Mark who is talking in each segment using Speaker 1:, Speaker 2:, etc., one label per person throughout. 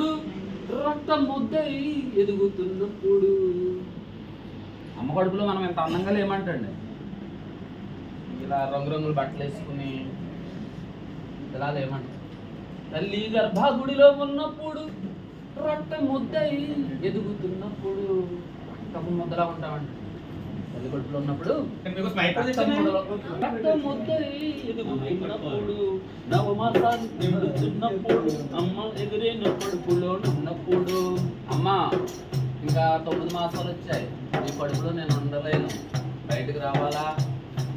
Speaker 1: ఎదుగుతున్నప్పుడు రక్త ముద్దై ఎదుగుతున్నప్పుడు? అమ్మ కడుపులో మనం ఎంత అందంగా లేమంటండి. ఇలా రంగురంగుల బట్టలు వేసుకుని ఇలా లేమంట. తల్లి గర్భాగుడిలో ఉన్నప్పుడు రక్త ముద్దై ఎదుగుతున్నప్పుడు రక్తం ముద్దలా ఉంటామంట కడుపులో ఉన్నప్పుడు నిండుతున్నప్పుడు అమ్మ కడుపులో ఉన్నప్పుడు. అమ్మ ఇంకా తొమ్మిది మాసాలు వచ్చాయి. ఈ కడుపులో నేను ఉండలేను. బయటకు రావాలా?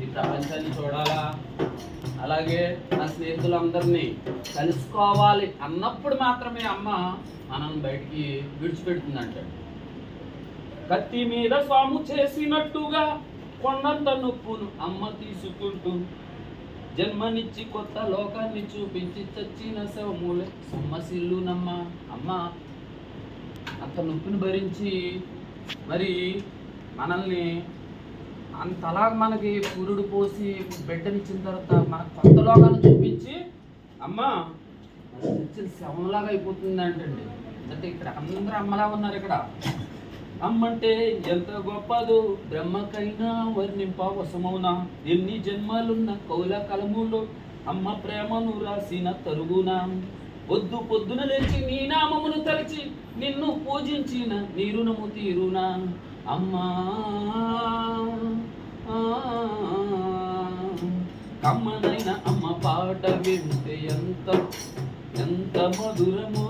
Speaker 1: ఈ ప్రపంచాన్ని చూడాలా? అలాగే నా స్నేహితులందరినీ కలుసుకోవాలి అన్నప్పుడు మాత్రమే అమ్మ మనల్ని బయటికి విడిచిపెడుతుందంటాడు కత్తి మీద స్వాము చేసినట్టుగా కొండంత నొప్పును అమ్మ తీసుకుంటూ జన్మనిచ్చి కొత్త లోకాన్ని చూపించి చచ్చిన శవములే సొమ్మసిల్లునమ్మ. అమ్మ అంత నొప్పిని భరించి మరి మనల్ని అంతలా మనకి పురుడు పోసి బిడ్డనిచ్చిన తర్వాత మనకు కొత్త లోకాన్ని చూపించి అమ్మ చచ్చిన శవంలాగా అయిపోతుంది అంటండి అంటే ఇక్కడ అందరూ అమ్మలా ఉన్నారు ఇక్కడ. అమ్మంటే ఎంత గొప్పదో బ్రహ్మకైనా వర్ణింపవసమౌనా ఎన్ని జన్మలున్న కౌల కలములో అమ్మ ప్రేమను రాసిన తరుగునా? పొద్దు పొద్దున లేచి నీ నామమును తలచి నిన్ను పూజించిన నీ రుణము తీరునా? అమ్మా! కమ్మనైన అమ్మ పాట వింటే ఎంత ఎంత మధురము!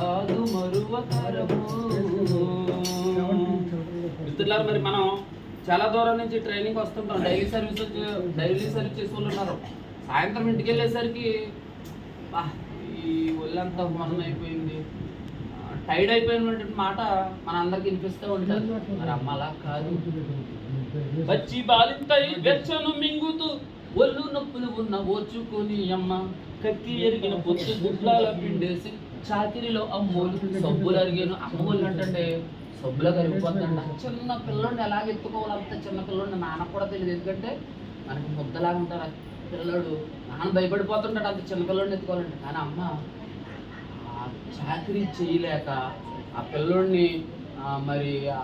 Speaker 1: కాదు మరువతరము మిత్రులారు మరి మనం చాలా దూరం నుంచి ట్రైనింగ్ వస్తుంటాం. డైలీ సర్వీస్ డైలీ సర్వీస్ చేసే వాళ్ళు ఉన్నారు. సాయంత్రం ఇంటికి వెళ్ళేసరికి బా, ఈ ఒళ్ళంతా మనం అయిపోయింది. టైడ్ అయిపోయినటువంటి మాట మన అందరికి వినిపిస్తూ ఉంటుంది మరి అమ్మ అలా కాదు. వచ్చి బాలింతై వెచ్చను మింగుతూ ఒళ్ళు నొప్పులు ఉన్న ఓర్చుకొని అమ్మ కక్కి ఎరిగిన పొత్తు గుడ్లాల పిండేసి చాకిరిలో అమ్మోలు సబ్బులు అరిగాను. అమ్మోళ్ళు అంటే సబ్బులో కరిగిపోతుందంట చిన్న పిల్లోడిని ఎలాగ ఎత్తుకోవాలి అంత చిన్న పిల్లోడిని నాన్న కూడా తెలియదు. ఎందుకంటే మనకి ముద్దలాగా ఉంటారు పిల్లోడు. నాన్న భయపడిపోతుంటాడు అంత చిన్న పిల్లోడిని ఎత్తుకోవాలంటే. కానీ అమ్మ ఆ చాకరీ చేయలేక ఆ పిల్లోడిని మరి ఆ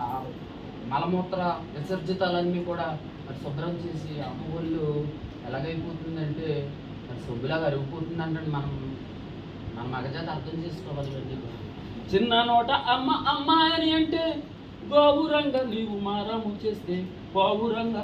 Speaker 1: మలమూత్ర విసర్జితాలన్నీ కూడా మరి శుభ్రం చేసి అమ్మ ఒళ్ళు ఎలాగైపోతుందంటే మరి సొబ్బులాగా అరిగిపోతుందంటే మనం. మన మగజాతి అర్థం చేసుకోవాలి చిన్న నోట అమ్మ అమ్మ అని అంటే గోవురంగా నీవు మారము చేస్తే గోవురంగా